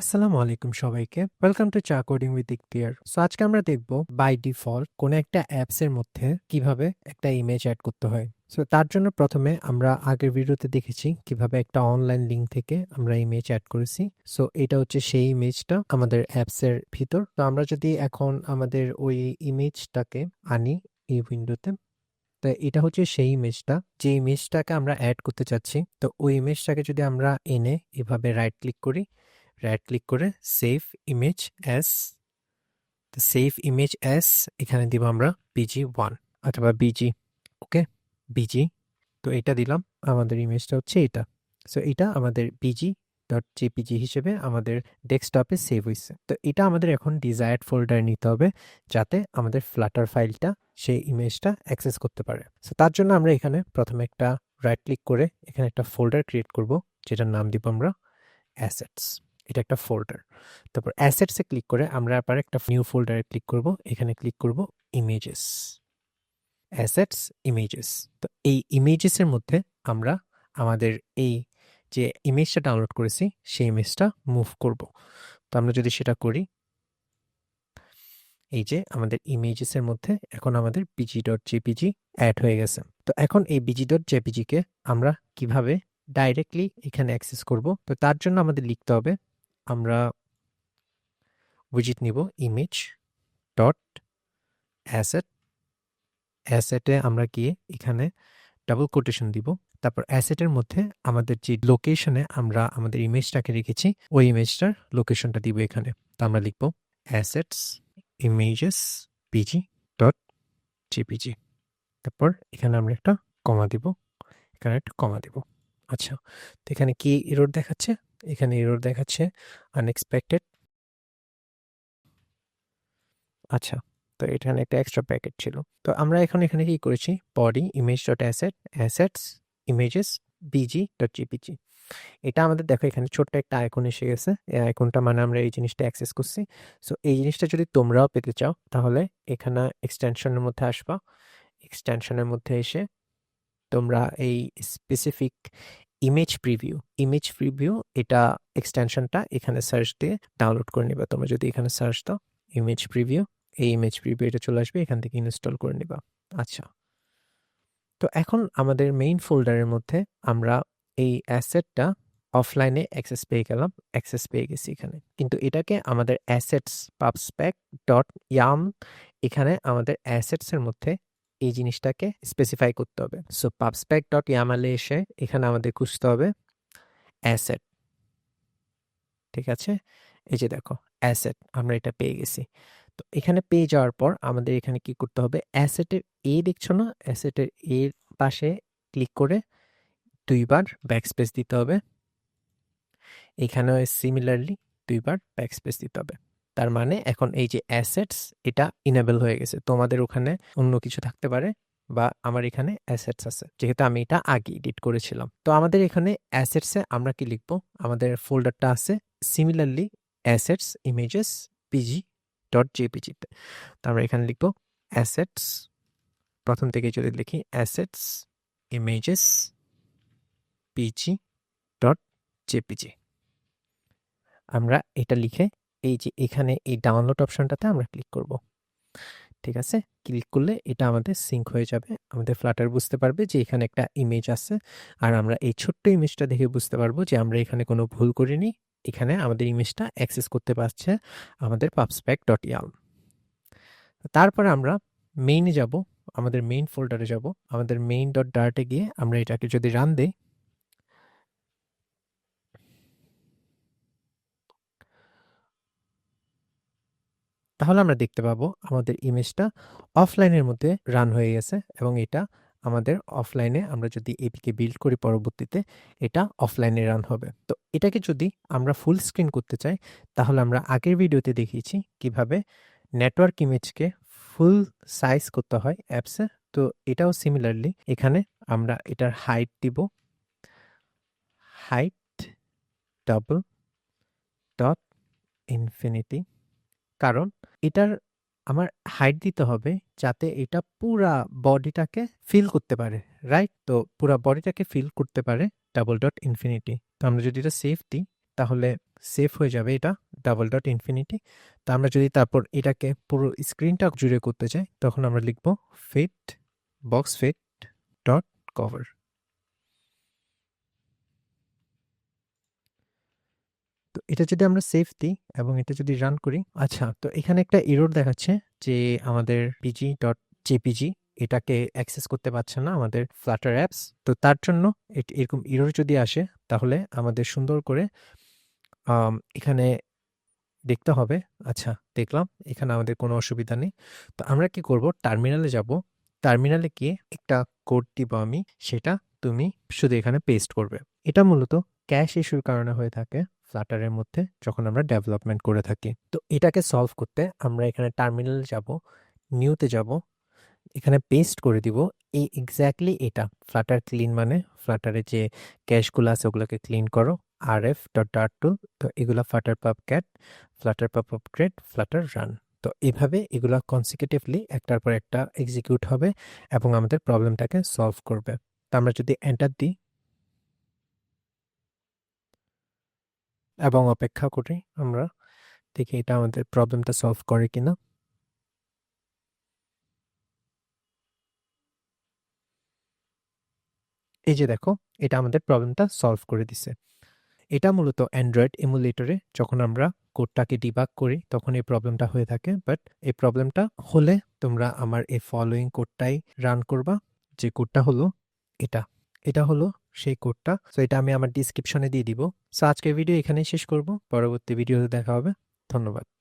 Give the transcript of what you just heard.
আসসালামু আলাইকুম সবাইকে। ওয়েলকাম টু চা কোডিং উইথ ইকতিয়ার সো আজকে আমরা দেখব বাই ডিফল্ট কোন একটা অ্যাপস এর মধ্যে কীভাবে একটা ইমেজ অ্যাড করতে হয়। সো তার জন্য প্রথমে আমরা আগের ভিডিওতে দেখেছি কীভাবে একটা অনলাইন লিঙ্ক থেকে আমরা ইমেজ অ্যাড করেছি। সো এটা হচ্ছে সেই ইমেজটা আমাদের অ্যাপস এর ভিতর। তো, আমরা যদি এখন আমাদের ওই ইমেজটাকে আনি এই উইন্ডোতে তো এটা হচ্ছে সেই ইমেজটা যে ইমেজটাকে আমরা অ্যাড করতে চাচ্ছি, তো ওই ইমেজটাকে যদি আমরা এনে এভাবে রাইট ক্লিক করি রাইট ক্লিক করে সেভ ইমেজ অ্যাস তো সেভ ইমেজ অ্যাস এখানে দিব আমরা বিজি ওয়ান অথবা বিজি ওকে বিজি তো এটা দিলাম, আমাদের ইমেজটা হচ্ছে এটা। সো এটা আমাদের বিজি ডট জেপিজি হিসেবে আমাদের ডেস্কটপে সেভ হয়েছে তো এটা আমাদের এখন ডিজায়ার্ড ফোল্ডার নিতে হবে, যাতে আমাদের ফ্লাটার ফাইলটা সেই ইমেজটা অ্যাক্সেস করতে পারে। সো তার জন্য আমরা এখানে প্রথমে একটা রাইট ক্লিক করে এখানে একটা ফোল্ডার ক্রিয়েট করব, যেটার নাম দিব আমরা অ্যাসেটস এটা একটা ফোল্ডার তারপর অ্যাসেটসে ক্লিক করে আমরা আবার একটা নিউ ফোল্ডারে ক্লিক করব। এখানে ক্লিক করব ইমেজেস অ্যাসেটস ইমেজেস তো এই ইমেজেসের মধ্যে আমরা আমাদের এই যে ইমেজটা ডাউনলোড করেছি, সেই ইমেজটা মুভ করব। তো আমরা যদি সেটা করি, এই যে আমাদের ইমেজেসের মধ্যে এখন আমাদের বিজি ডট জেপিজি অ্যাড হয়ে গেছে। তো এখন এই বিজি ডট জেপিজিকে আমরা কীভাবে ডাইরেক্টলি এখানে অ্যাক্সেস করব? তো তার জন্য আমাদের লিখতে হবে আমরা উইজিট নিব ইমেজ ডট অ্যাসেট অ্যাসেটে আমরা গিয়ে এখানে ডাবল কোটেশন দিব। তারপর অ্যাসেটের মধ্যে আমাদের যে লোকেশনে আমরা আমাদের ইমেজটাকে রেখেছি, ওই ইমেজটার লোকেশনটা দিব এখানে। তো আমরা লিখব assets images PG dot JPG তারপর এখানে আমরা একটা কমা দিব। এখানে একটা কমা দিব। আচ্ছা তো এখানে কি এরর দেখাচ্ছে? এখানে এরর দেখাচ্ছে আনএক্সপেক্টেড আচ্ছা তো এখানে একটা এক্সট্রা প্যাকেট ছিল। তো আমরা এখন এখানে কি করেছি? Body image dot asset assets images BG dot JPG এটা আমাদের দেখো এখানে ছোট্ট একটা আইকন এসে গেছে। এই আইকনটা মানে আমরা এই জিনিসটা অ্যাক্সেস করছি। সো এই জিনিসটা যদি তোমরাও পেতে চাও, তাহলে এখানে এক্সটেনশনের মধ্যে আসবা। এক্সটেনশনের মধ্যে এসে তোমরা এই specific image preview image preview এটা এক্সটেনশনটা এখানে সার্চ দিয়ে ডাউনলোড করে নিবা। তোমরা যদি এখানে সার্চ দাও ইমেজ প্রিভিউ এই ইমেজ প্রিভিউ এটা চলে আসবে, এখান থেকে ইনস্টল করে নিবা। আচ্ছা। তো এখন আমাদের মেইন ফোল্ডারের মধ্যে আমরা এই অ্যাসেটটা অফলাইনে অ্যাক্সেস পেয়ে গেলাম অ্যাক্সেস পেয়ে গেছি এখানে। কিন্তু এটাকে আমাদের অ্যাসেটস পাবস্প্যাক ডট ইয়াম এখানে আমাদের অ্যাসেটসের মধ্যে এই জিনিসটাকে স্পেসিফাই করতে হবে। সো পাবস্প্যাক ডট ইয়ামালে এসে এখানে আমাদের খুঁজতে হবে অ্যাসেট ঠিক আছে? এই যে দেখো অ্যাসেট আমরা এটা পেয়ে গেছি। তো এখানে পেয়ে যাওয়ার পর আমাদের এখানে কি করতে হবে? অ্যাসেটের এ দেখছ না? অ্যাসেটের এর পাশে ক্লিক করে দুইবার ব্যাকস্পেস দিতে হবে। এখানেও সিমিলারলি দুইবার ব্যাকস্পেস দিতে হবে। তার মানে এখন এই যে অ্যাসেটস এটা ইনেবল হয়ে গেছে। তোমাদের ওখানে অন্য কিছু থাকতে পারে বা আমার এখানে অ্যাসেটস আছে। যেহেতু আমি এটা আগে এডিট করেছিলাম। তো আমাদের এখানে অ্যাসেটসে আমরা কি লিখব? আমাদের ফোল্ডারটা আছে। Similarly assets images PG dot জেপিজিতে তো। আমরা এখানে লিখব অ্যাসেটস প্রথম থেকে যদি লিখি assets images PG dot JPG আমরা এটা লিখে এই যে এখানে এই ডাউনলোড অপশনটাতে আমরা ক্লিক করব। ঠিক আছে? ক্লিক করলে এটা আমাদের সিঙ্ক হয়ে যাবে। আমাদের ফ্লাটার বুঝতে পারবে যে এখানে একটা ইমেজ আছে। আর আমরা এই ছোট্ট ইমেজটা দেখে বুঝতে পারব যে আমরা এখানে কোনো ভুল করিনি। এখানে আমাদের ইমেজটা অ্যাক্সেস করতে পারছে আমাদের পাবস্প্যাক ডট ইয়াল তারপর আমরা মেইনে যাব, আমাদের মেইন ফোল্ডারে যাব। আমাদের মেইন ডট ডার্টে গিয়ে আমরা এটাকে যদি রান দেই তাহলে আমরা দেখতে পাবো আমাদের ইমেজটা অফলাইনের মধ্যে রান হয়ে গেছে এবং এটা আমাদের অফলাইনে আমরা যদি এপিকে বিল্ড করি পরবর্তীতে, এটা অফলাইনে রান হবে। তো এটাকে যদি আমরা ফুল স্ক্রিন করতে চাই, তাহলে আমরা আগের ভিডিওতে দেখিয়েছি কীভাবে নেটওয়ার্ক ইমেজকে ফুল সাইজ করতে হয় অ্যাপসে তো এটাও সিমিলারলি এখানে আমরা এটার হাইট দিব। হাইট ডাবল ডট ইনফিনিটি কারণ এটার আমার হাইট দিতে হবে যাতে এটা পুরা বডিটাকে ফিল করতে পারে রাইট তো পুরা বডিটাকে ফিল করতে পারে ডাবল ডট ইনফিনিটি তো আমরা যদি এটা সেফ দিই, তাহলে সেফ হয়ে যাবে এটা ডাবল ডট ইনফিনিটি তো আমরা যদি তারপর এটাকে পুরো স্ক্রিনটা জুড়ে করতে চাই, তখন আমরা লিখব fit box fit dot cover তো এটা যদি আমরা সেভ দিই এবং এটা যদি রান করি আচ্ছা। তো এখানে একটা এরর দেখাচ্ছে যে আমাদের পিজি ডট জেপিজি এটাকে অ্যাক্সেস করতে পারছে না আমাদের ফ্লাটার অ্যাপস তো তার জন্য এরকম এরর যদি আসে তাহলে আমাদের সুন্দর করে এখানে দেখতে হবে। আচ্ছা দেখলাম এখানে আমাদের কোনো অসুবিধা নেই। তো আমরা কি করব? টার্মিনালে যাব। টার্মিনালে গিয়ে একটা কোড দিব আমি সেটা তুমি শুধু এখানে পেস্ট করবে। এটা মূলত ক্যাশ ইস্যুর কারণে হয়ে থাকে। ফ্লাটারের মধ্যে যখন আমরা ডেভেলপমেন্ট করে থাকি। তো এটাকে সলভ করতে আমরা এখানে টার্মিনালে যাব নিউতে যাব, এখানে পেস্ট করে দিব। এই এক্স্যাক্টলি এটা ফ্লাটার ক্লিন মানে ফ্লাটারে যে ক্যাশগুলো আছে ওগুলোকে ক্লিন করো আর এফ ডট ডাট টুল তো এগুলো flutter pub get flutter pub upgrade flutter run তো এভাবে এগুলো কনসিকিউটিভলি একটার পর একটা এক্সিকিউট হবে এবং আমাদের প্রবলেমটাকে সলভ করবে। তো আমরা যদি এন্টার দিই এবং অপেক্ষা করি আমরা, দেখি এটা আমাদের প্রবলেমটা সলভ করে কিনা। এই যে দেখো, এটা আমাদের প্রবলেমটা সলভ করে দিছে। এটা মূলত অ্যান্ড্রয়েড এমুলেটরে যখন আমরা কোডটাকে ডিবাগ করি, তখন এই প্রবলেমটা হয়ে থাকে। বাট এই প্রবলেমটা হলে তোমরা আমার এই ফলোয়িং কোডটাই রান করবা। যে কোডটা হলো এটা। এটা হলো সেই কোডটা। সো এটা আমি আমার ডিসক্রিপশনে দিয়ে দিব। সো আজকের ভিডিও এখানেই শেষ করব। পরবর্তী ভিডিওতে দেখা হবে। ধন্যবাদ।